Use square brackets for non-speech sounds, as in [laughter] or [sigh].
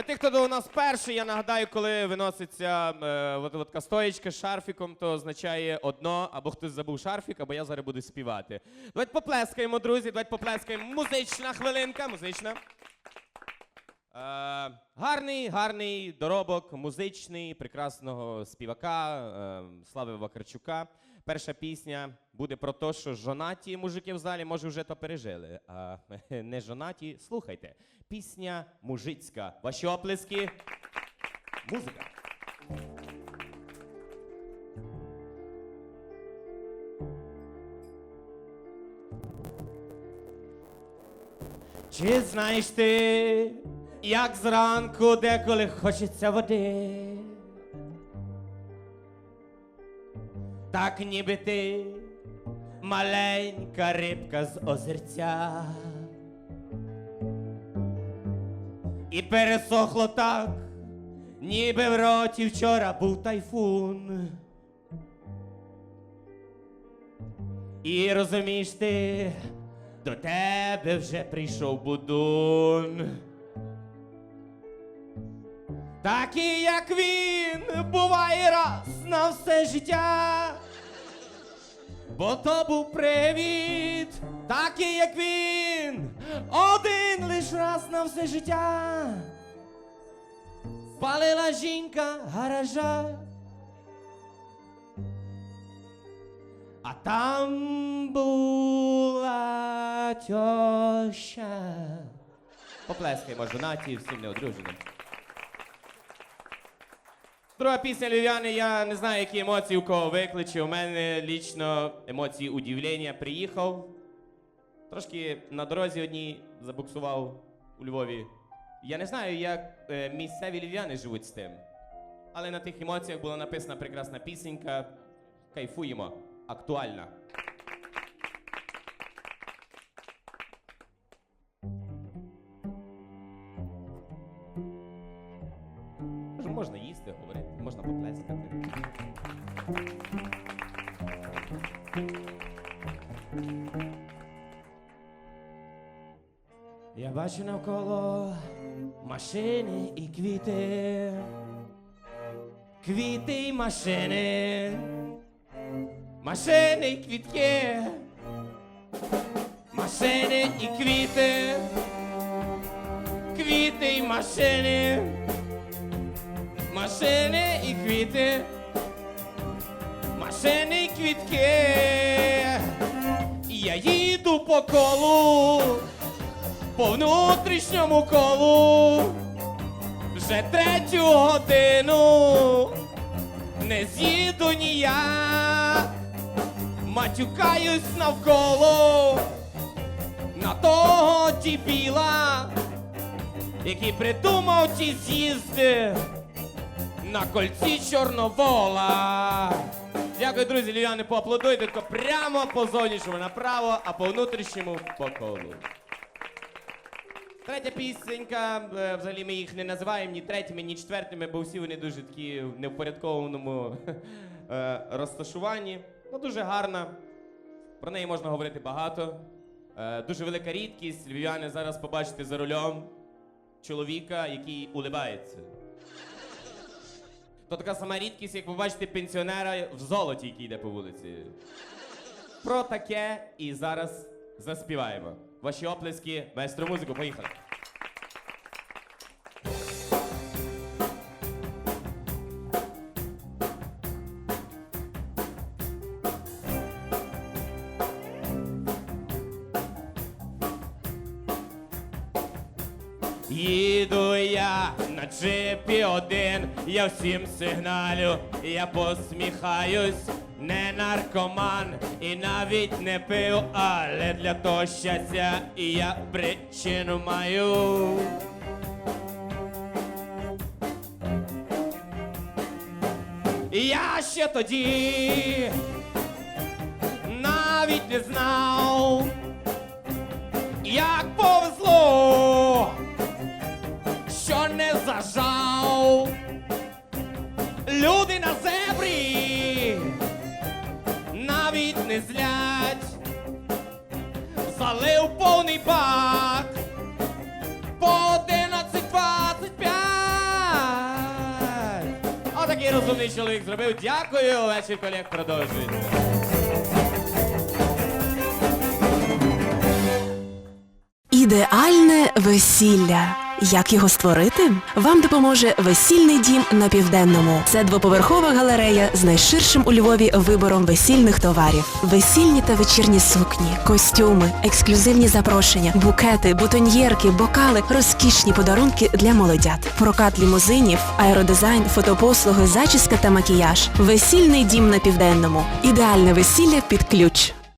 Для тих, хто до нас перший, я нагадаю, коли виноситься е, от, от з шарфіком, то означає одно, або хтось забув шарфік, або я зараз буду співати. Давайте поплескаємо, друзі, давайте поплескаємо. Музична хвилинка, музична. Е, гарний, гарний доробок, музичний, прекрасного співака е, Слави Вакарчука. Перша пісня буде про те, що жонаті мужики в залі, може, вже то пережили. А [laughs] не жонаті, слухайте. Пісня мужицька. Ваші оплески. Музика. Чи знаєш ти, як зранку деколи хочеться води? Так ніби ти маленька рибка з озерця. І пересохло так, ніби в роті вчора був тайфун. І розумієш ти, до тебе вже прийшов будун. Такий, як він, буває раз на все життя. Бо то був привід, такий, як він, один лиш раз на все життя. Спалила жінка гаража. А там була тьоща. Поплескаємо жонаті всім неодруженим. Друга пісня Львів'яни, я не знаю, які емоції у кого викличе. У мене лічно емоції удивлення. Приїхав. Трошки на дорозі одній забуксував у Львові. Я не знаю, як е, місцеві львів'яни живуть з тим. Але на тих емоціях була написана прекрасна пісенька. Кайфуємо. Актуальна. Можна їсти, говорити, можна поплескати. Я бачу навколо машини і квіти. Квіти й машини. Машини й квітки. Машини і квіти. Квіти й машини. Машини і квіти. Машини й квітки. І я їду по колу, по внутрішньому колу. Вже третю годину не з'їду ніяк, матюкаюсь навколо на того дібіла, який придумав ті з'їзди на кольці Чорновола. Дякую, друзі, львів'яни, поаплодуйте, тако прямо по зовнішньому направо, а по внутрішньому по колу. Третя пісенька, е, взагалі ми їх не називаємо ні третіми, ні четвертими, бо всі вони дуже такі в невпорядкованому е, розташуванні. Ну, дуже гарна. Про неї можна говорити багато. Е, Дуже велика рідкість. Львів'яни зараз побачите за рулем чоловіка, який улибається. То така сама рідкість, як ви бачите пенсіонера в золоті, який йде по вулиці. Про таке і зараз заспіваємо. Ваші оплески, майстру музику, поїхали. Їду я на джипі один, я всім сигналю, я посміхаюсь, не наркоман і навіть не пив, але для того щастя і я причину маю. Я ще тоді навіть не знав, як не зажав. Люди на зебрі навіть не злять, залив повний бак по 11.25. Отакий розумний чоловік зробив. Дякую, вечір колег продовжується. Ідеальне весілля. Як його створити? Вам допоможе весільний дім на південному. Це двоповерхова галерея з найширшим у Львові вибором весільних товарів: весільні та вечірні сукні, костюми, ексклюзивні запрошення, букети, бутоньєрки, бокали, розкішні подарунки для молодят, прокат лімузинів, аеродизайн, фотопослуги, зачіска та макіяж. Весільний дім на південному. Ідеальне весілля під ключ.